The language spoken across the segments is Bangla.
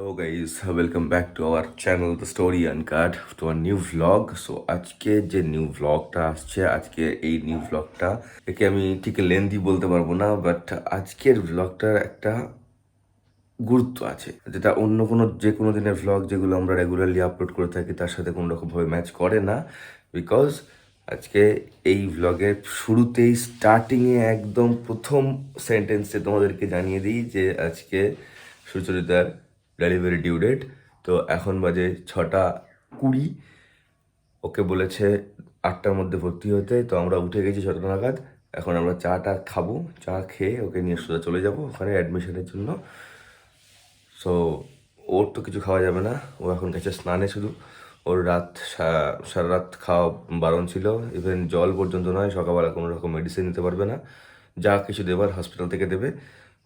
Hello guys welcome back to our channel the story uncut to our new vlog so আজকে যে নিউ ভ্লগটা আসছে, আজকে এই নিউ ভ্লগটা একে আমি ঠিক লেন্দি বলতে পারব না বাট আজকের ভ্লগটার একটা গুরুত্ব আছে। যেটা অন্য কোনো, যে কোনো দিনের ভ্লগ যেগুলো আমরা রেগুলারলি আপলোড করে থাকি, তার সাথে কোনো রকমভাবে ম্যাচ করে না বিকজ আজকে এই ভ্লগের শুরুতেই স্টার্টিংয়ে একদম প্রথম সেন্টেন্সে তোমাদেরকে জানিয়ে দিই যে আজকে সুচরিতার ডেলিভারি ডিউ ডেট। তো এখন বাজে ছটা কুড়ি। ওকে বলেছে আটটার মধ্যে ভর্তি হতে। তো আমরা উঠে গেছি ছটা নাগাদ। এখন আমরা চাটা খাব, চা খেয়ে ওকে নিয়ে সোজা চলে যাব ওখানে অ্যাডমিশনের জন্য। সো ওর তো কিছু খাওয়া যাবে না। ও এখন গেছে স্নানে শুধু। ওর রাত সারা রাত খাওয়া বারণ ছিল। ইভেন জল পর্যন্ত নয়, সকালবেলা কোনো রকম মেডিসিন নিতে পারবে না। যা কিছু দেবার হসপিটাল থেকে দেবে।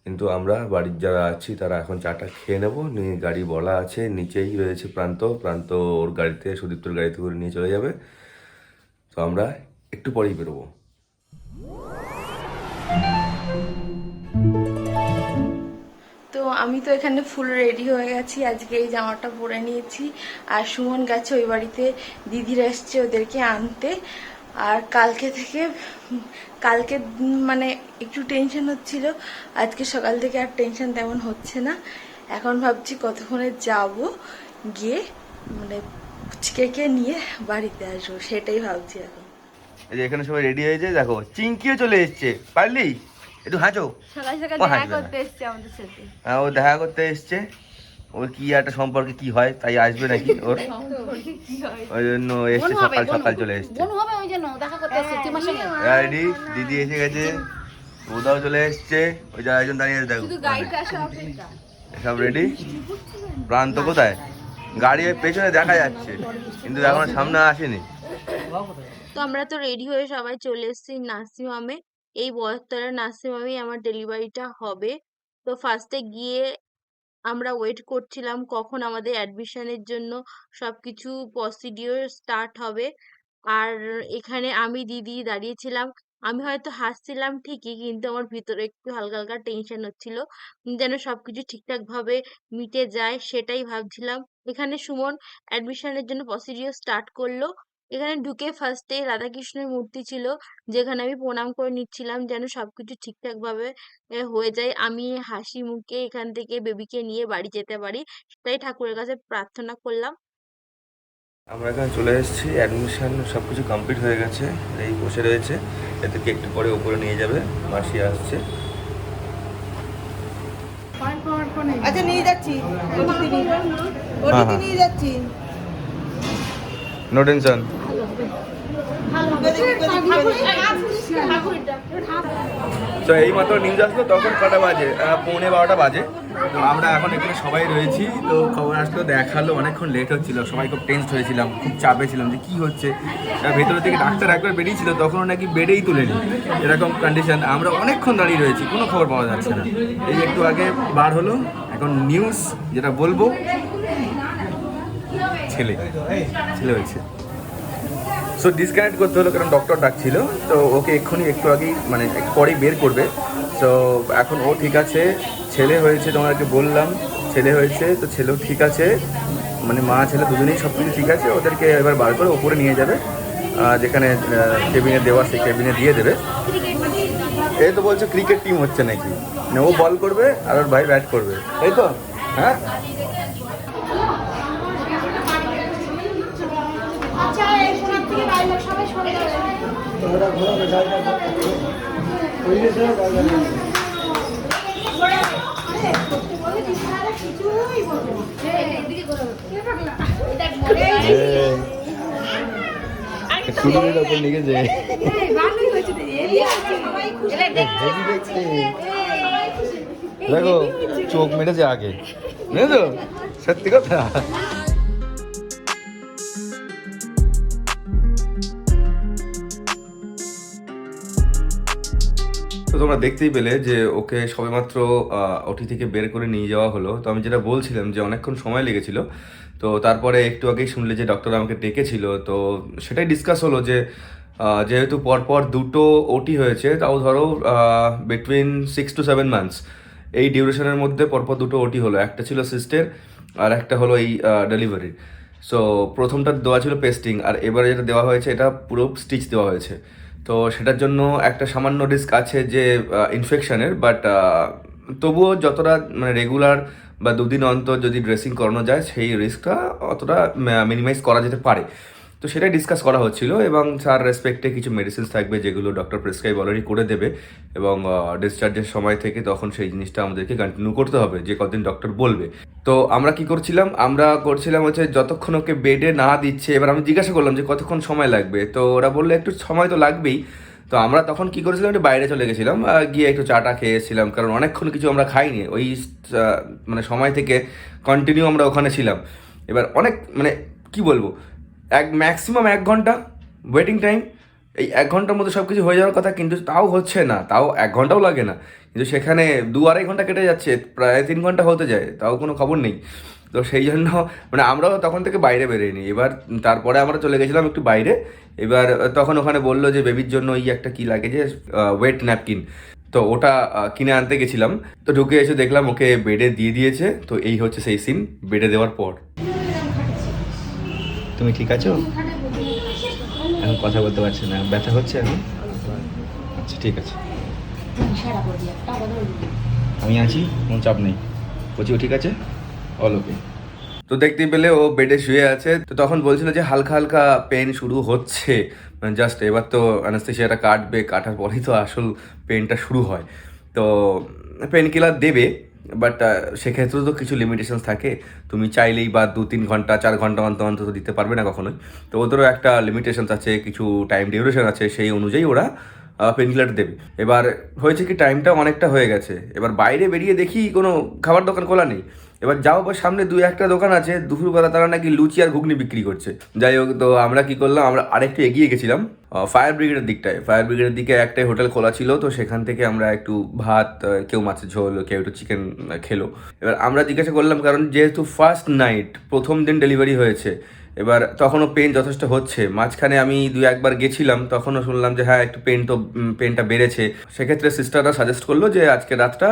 কিন্তু আমরা বাড়ির যারা আছি, তারা এখন চাটা খেয়ে নেব। নিয়ে গাড়ি বলা আছে, নিচেই রয়েছে প্রান্ত। প্রান্ত ওর গাড়িতে, সুদীপ্তর গাড়িতে করে নিয়ে চলে যাবে। তো আমরা একটু পরেই বেরোবো। তো আমি তো এখানে ফুল রেডি হয়ে গেছি। আজকে এই জামাটা পরে নিয়েছি। আর সুমন গেছে ওই বাড়িতে। দিদিরা এসছে ওদেরকে আনতে। আর কালকে থেকে কালকে মানে একটু টেনশন হচ্ছিল। আজকে সকাল থেকে আর টেনশন তেমন হচ্ছে না। এখন ভাবছি কতক্ষণে যাব গিয়ে মানে পুচকেকে নিয়ে বাড়িতে আসব সেটাই ভাবছি এখন। এই যে এখানে সবাই রেডি হয়েছে দেখো চিঙ্কিও চলে এসছে। পারলি? একটু হাঁচো। সকাল সকাল দেখা করতে এসছে আমাদের সাথে। হ্যাঁ ও দেখা করতে এসছে। ওর কি একটা সম্পর্কে কি হয় তাই আসবে নাকি ওর? ওই জন্য এসছে সকাল সকাল চলে এসছে। বোন হবে ওই জন্য দেখা করতে এসছে তোমার সঙ্গে রেডি দিদি এসে গেছে ওদাও চলে এসছে ওই যে একজন দাঁড়িয়ে আছে দেখো সব রেডি প্রান্ত কোথায়? গাড়ি পেছনে দেখা যাচ্ছে কিন্তু এখনও সামনে আসেনি। তো আমরা তো রেডি হয়ে সবাই চলে এসেছি নার্সিং হোমে এই বয়সতলার নার্সিং হোমেই আমার ডেলিভারিটা হবে। তো ফার্স্টে গিয়ে আমরা ওয়েট করছিলাম কখন আমাদের অ্যাডমিশনের জন্য সবকিছু প্রসিডিওর স্টার্ট হবে। আর এখানে আমি দিদি দাঁড়িয়েছিলাম। আমি হয়তো হাসছিলাম ঠিকই, কিন্তু আমার ভিতরে একটু হালকা হালকা টেনশন হচ্ছিল। যেন সবকিছু ঠিকঠাক ভাবে মিটে যায়, সেটাই ভাবছিলাম। এখানে সুমন অ্যাডমিশনের জন্য প্রসিডিওর স্টার্ট করল। এখানে ঢুকে ফার্স্টে রাধাকৃষ্ণের মূর্তি ছিল যেখানে আমি প্রণাম করে নিচ্ছিলাম যেন সবকিছু ঠিকঠাক ভাবে হয়ে যায়। আমি হাসি মুখে এখান থেকে বেবিকে নিয়ে বাড়ি যেতে পারি তাই ঠাকুরের কাছে প্রার্থনা করলাম। আমরা এখানে চলে এসেছি অ্যাডমিশন সব কিছু কমপ্লিট হয়ে গেছে এই বসে রয়েছে। এদেরকে একটু পরে উপরে নিয়ে যাবে মাসি আসছে। আচ্ছা নিয়ে যাচ্ছি। ওটিতে হ্যাঁ, হ্যাঁ। নিয়ে যাচ্ছি। নো টেনশন তো এই মাত্র নিউজ আসলো তখন কটা বাজে? পৌনে বারোটা বাজে। তো আমরা এখন এখানে সবাই রয়েছি তো খবর আসলো দেখাল অনেকক্ষণ লেট হচ্ছিল সবাই খুব টেন্সড হয়েছিলাম খুব চাপে ছিলাম যে কি হচ্ছে। আহ, ভেতর থেকে ডাক্তার একবার বেরিয়েছিল তখন নাকি বেডেই তুলেনি। এরকম কন্ডিশন আমরা অনেকক্ষণ দাঁড়িয়ে রয়েছি কোনো খবর পাওয়া যাচ্ছে না। এই একটু আগে বার হলো এখন নিউজ যেটা বলব ছেলে ছেলে হয়েছে। সো ডিসকানেক্ট করতে হলো কারণ ডক্টর ডাকছিল, তো ওকে এক্ষুনি একটু আগেই মানে পরেই বের করবে। তো এখন ও ঠিক আছে, ছেলে হয়েছে তোমাকে বললাম, ছেলে হয়েছে, তো ছেলেও ঠিক আছে। মানে মা, ছেলে দুজনেই সব কিছু ঠিক আছে, ওদেরকে এবার বার করে ওপরে নিয়ে যাবে যেখানে কেবিনে দেওয়া সেই কেবিনে দিয়ে দেবে। এই তো বলছে ক্রিকেট টিম হচ্ছে নাকি? মানে ও বল করবে, আর ওর ভাই ব্যাট করবে। এই তো? হ্যাঁ? কুড়ির ওপর লিখেছে দেখো চোখ মেরেছে আগে। বুঝেছ? সত্যি কথা। তো তোমরা দেখতেই পেলে যে ওকে সবেমাত্র ওটি থেকে বের করে নিয়ে যাওয়া হলো। তো আমি যেটা বলছিলাম যে অনেকক্ষণ সময় লেগেছিল, তো তারপরে একটু আগেই শুনলে যে ডক্টর আমাকে ডেকেছিল, তো সেটাই ডিসকাস হলো যে যেহেতু পরপর দুটো ওটি হয়েছে, তাও ধরো between six to seven months এই ডিউরেশনের মধ্যে পরপর দুটো ওটি হলো। একটা ছিল সিস্টের, আর একটা হলো এই ডেলিভারি সো প্রথমটা দেওয়া ছিল পেস্টিং আর এবারে যেটা দেওয়া হয়েছে, এটা পুরো স্টিচ দেওয়া হয়েছে। তো সেটার জন্য একটা সামান্য রিস্ক আছে যে ইনফেকশনের বাট তবুও যতটা মানে রেগুলার বা দুদিন অন্তর যদি ড্রেসিং করানো যায়, সেই রিস্কটা অতটা মিনিমাইজ করা যেতে পারে। তো সেটাই ডিসকাস করা হচ্ছিল এবং তার রেসপেক্টে কিছু মেডিসিনস থাকবে যেগুলো ডক্টর প্রেসক্রাইব অলরেডি করে দেবে এবং ডিসচার্জের সময় থেকে তখন সেই জিনিসটা আমাদেরকে কন্টিনিউ করতে হবে যে কদিন ডক্টর বলবে। তো আমরা কি করছিলাম? আমরা করছিলাম হচ্ছে যতক্ষণ ওকে বেডে না দিচ্ছে, এবার আমি জিজ্ঞাসা করলাম যে কতক্ষণ সময় লাগবে? তো ওরা বলল একটু সময় তো লাগবেই। তো আমরা তখন কি করেছিলাম? একটু বাইরে চলে গেছিলাম গিয়ে একটু চাটা খেয়ে এসেছিলাম কারণ অনেকক্ষণ কিছু আমরা খাইনি। ওই মানে সময় থেকে কন্টিনিউ আমরা ওখানে ছিলাম। এবার অনেক মানে কি বলব? এক ম্যাক্সিমাম এক ঘণ্টা ওয়েটিং টাইম এই এক ঘণ্টার মধ্যে সব কিছু হয়ে যাওয়ার কথা, কিন্তু তাও হচ্ছে না, তাও এক ঘন্টাও লাগে না। কিন্তু সেখানে দু আড়াই ঘণ্টা কেটে যাচ্ছে, প্রায় তিন ঘণ্টা হতে যায়, তাও কোনো খবর নেই। তো সেই জন্য মানে আমরাও তখন থেকে বাইরে বেরোয়নি এবার তারপরে আমরা চলে গেছিলাম একটু বাইরে। এবার তখন ওখানে বলল যে, বেবির জন্য এই একটা কি লাগে যে ওয়েট ন্যাপকিন তো ওটা কিনে আনতে গেছিলাম। তো ঢুকে এসে দেখলাম ওকে বেডে দিয়ে দিয়েছে। তো এই হচ্ছে সেই সিন বেডে দেওয়ার পর। তুমি ঠিক আছো? এখন কথা বলতে পারছি না। ব্যথা হচ্ছে এখন? আচ্ছা ঠিক আছে। আমি আছি, কোনো চাপ নেই। বলছি ও ঠিক আছে? All okay. তো দেখতে পেলে ও বেডে শুয়ে আছে। তো তখন বলছিল যে হালকা হালকা পেন শুরু হচ্ছে। জাস্ট এবার তো অ্যানাস্থেশিয়াটা কাটবে, কাটার পরেই তো আসল পেনটা শুরু হয়। তো পেন কিলার দেবে। বাট সেক্ষেত্রেও তো কিছু লিমিটেশন থাকে। তুমি চাইলেই বা দু তিন ঘণ্টা, চার ঘণ্টা অন্তর অন্তত দিতে পারবে না কখনোই। তো ওদেরও একটা লিমিটেশনস আছে, কিছু টাইম ডিউরেশন আছে, সেই অনুযায়ী ওরা পেনকিলার দেবে। এবার হয়েছে কি টাইমটা অনেকটা হয়ে গেছে। এবার বাইরে বেরিয়ে দেখি কোনো খাবার দোকান খোলা নেই। এবার যাও বা সামনে দুই একটা দোকান আছে, দুপুরবেলা তারা নাকি লুচি আর ঘুগনি বিক্রি করছে। যাই হোক, তো আমরা কি করলাম, আমরা আরেকটু এগিয়ে গেছিলাম ফায়ার ব্রিগেডের দিকটায়। ফায়ার ব্রিগেডের দিকে একটাই হোটেল খোলা ছিল, তো সেখান থেকে আমরা একটু ভাত কেউ মাছের ঝোল, কেউ একটু চিকেন খেলো। এবার আমরা জিজ্ঞাসা করলাম, কারণ যেহেতু ফার্স্ট নাইট প্রথম দিন ডেলিভারি হয়েছে এবার তখনও পেন যথেষ্ট হচ্ছে। মাঝখানে আমি দু একবার গেছিলাম, তখনও শুনলাম যে হ্যাঁ একটু পেন তো পেনটা বেড়েছে। সেক্ষেত্রে সিস্টাররা সাজেস্ট করল যে আজকে রাতটা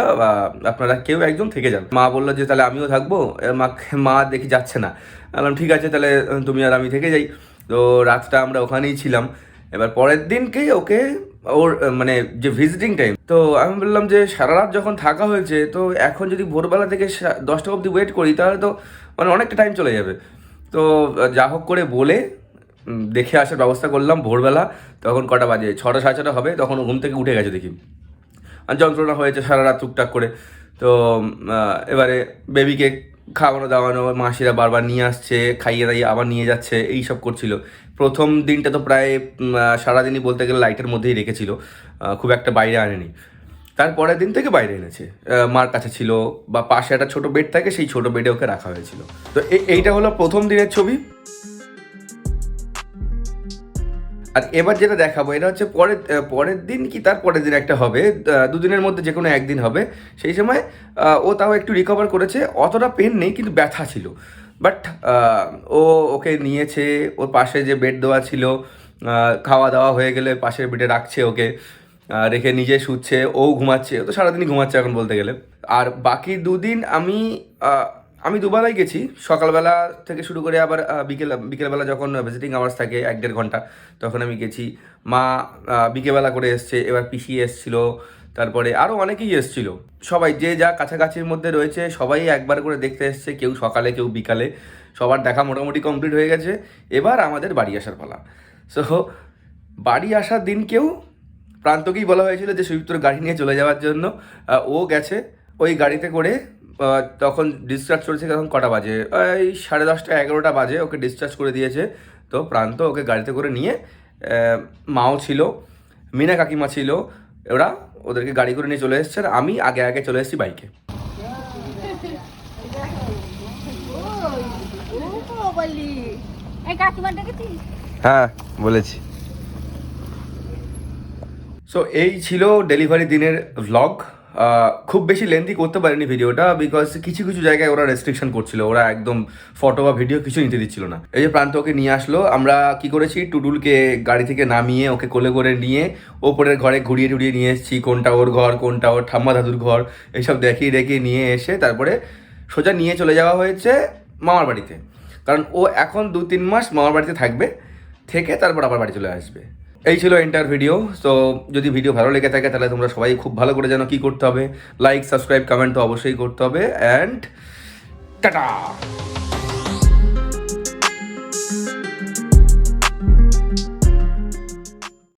আপনারা কেউ একজন থেকে যান। মা বলল যে তাহলে আমিও থাকব মা মা দেখি যাচ্ছে না। বললাম, ঠিক আছে, তাহলে তুমি আর আমি থেকে যাই। তো রাতটা আমরা ওখানেই ছিলাম। এবার পরের দিনকেই ওকে, ওর মানে যে ভিজিটিং টাইম তো আমি বললাম যে সারা রাত যখন থাকা হয়েছে, তো এখন যদি ভোরবেলা থেকে দশটা অবধি ওয়েট করি, তাহলে তো মানে অনেকটা টাইম চলে যাবে। তো যা হোক করে বলে দেখে আসার ব্যবস্থা করলাম ভোরবেলা। তখন কটা বাজে? ছটা, সাড়ে ছটা হবে, তখন ঘুম থেকে উঠে গেছে দেখি। আর যন্ত্রণা হয়েছে সারা রাত টুকটাক করে। তো এবারে বেবিকে খাওয়ানো, দাওয়ানো, মাসিরা বারবার নিয়ে আসছে, খাইয়ে দাইয়ে আবার নিয়ে যাচ্ছে, এই সব করছিল। প্রথম দিনটা তো প্রায় সারাদিনই বলতে গেলে লাইটের মধ্যেই রেখেছিল। খুব একটা বাইরে আনেনি। তারপরের দিন থেকে বাইরে এনেছে। মার কাছে ছিল বা পাশে একটা ছোট বেড থাকে, সেই ছোট বেডে ওকে রাখা হয়েছিল। তো এইটা হলো প্রথম দিনের ছবি। আর এবার যেটা দেখাবো, এটা হচ্ছে পরের পরের দিন কি তার পরের দিন একটা হবে। দুদিনের মধ্যে যে কোনো একদিন হবে। সেই সময় ও তাও একটু রিকভার করেছে। অতটা পেন নেই, কিন্তু ব্যথা ছিল। বাট ও ওকে নিয়েছে, ওর পাশে যে বেড দেওয়া ছিল খাওয়া দাওয়া হয়ে গেলে পাশের বেডে রাখছে ওকে। রেখে নিজে শুচ্ছে, ও ঘুমাচ্ছে তো সারাদিনই ঘুমাচ্ছে এখন বলতে গেলে। আর বাকি দুদিন আমি আমি দুবেলাই গেছি। সকালবেলা থেকে শুরু করে আবার বিকেল, বিকেলবেলা যখন ভিজিটিং আওয়ার্স থাকে, এক দেড় ঘণ্টা, তখন আমি গেছি। মা বিকেলবেলা করে এসছে, এবার পিসি এসছিল, তারপরে আরও অনেকেই এসছিল। সবাই যে যা কাছাকাছির মধ্যে রয়েছে, সবাই একবার করে দেখতে এসছে, কেউ সকালে, কেউ বিকালে। সবার দেখা মোটামুটি কমপ্লিট হয়ে গেছে। এবার আমাদের বাড়ি আসার পালা। সো বাড়ি আসার দিনকেও প্রান্তকেই বলা হয়েছিল যে সুযুক্তর গাড়ি নিয়ে চলে যাওয়ার জন্য ও গেছে ওই গাড়িতে করে তখন ডিসচার্জ চলছে তখন কটা বাজে? এই সাড়ে দশটা এগারোটা বাজে ওকে ডিসচার্জ করে দিয়েছে। তো প্রান্ত ওকে গাড়িতে করে নিয়ে মাও ছিল মিনা কাকিমা ছিল ওরা ওদেরকে গাড়ি করে নিয়ে চলে এসছে আর আমি আগে আগে চলে এসেছি বাইকে। হ্যাঁ বলেছি। সো এই ছিল ডেলিভারি দিনের ভ্লগ খুব বেশি লেন্দি করতে পারেনি ভিডিওটা বিকজ কিছু কিছু জায়গায় ওরা রেস্ট্রিকশন করছিল। ওরা একদম ফটো বা ভিডিও কিছু নিতে দিচ্ছিল না। এই যে প্রান্ত ওকে নিয়ে আসলো, আমরা কি করেছি? টুডুলকে গাড়ি থেকে নামিয়ে ওকে কোলে করে নিয়ে ওপরের ঘরে ঘুরিয়ে টুরিয়ে নিয়ে এসেছি। কোনটা ওর ঘর, কোনটা ওর ঠাম্মা দাদুর ঘর এইসব দেখিয়ে দেখিয়ে নিয়ে এসে তারপরে সোজা নিয়ে চলে যাওয়া হয়েছে মামার বাড়িতে। কারণ ও এখন দু তিন মাস মামার বাড়িতে থাকবে, থেকে তারপর আবার বাড়ি চলে আসবে। এই ছিল এন্টার ভিডিও তো যদি ভিডিও ভালো লেগে থাকে, তাহলে তোমরা সবাই খুব ভালো করে জানো কি করতে হবে। লাইক সাবস্ক্রাইব কমেন্ট তো অবশ্যই করতে হবে। And tata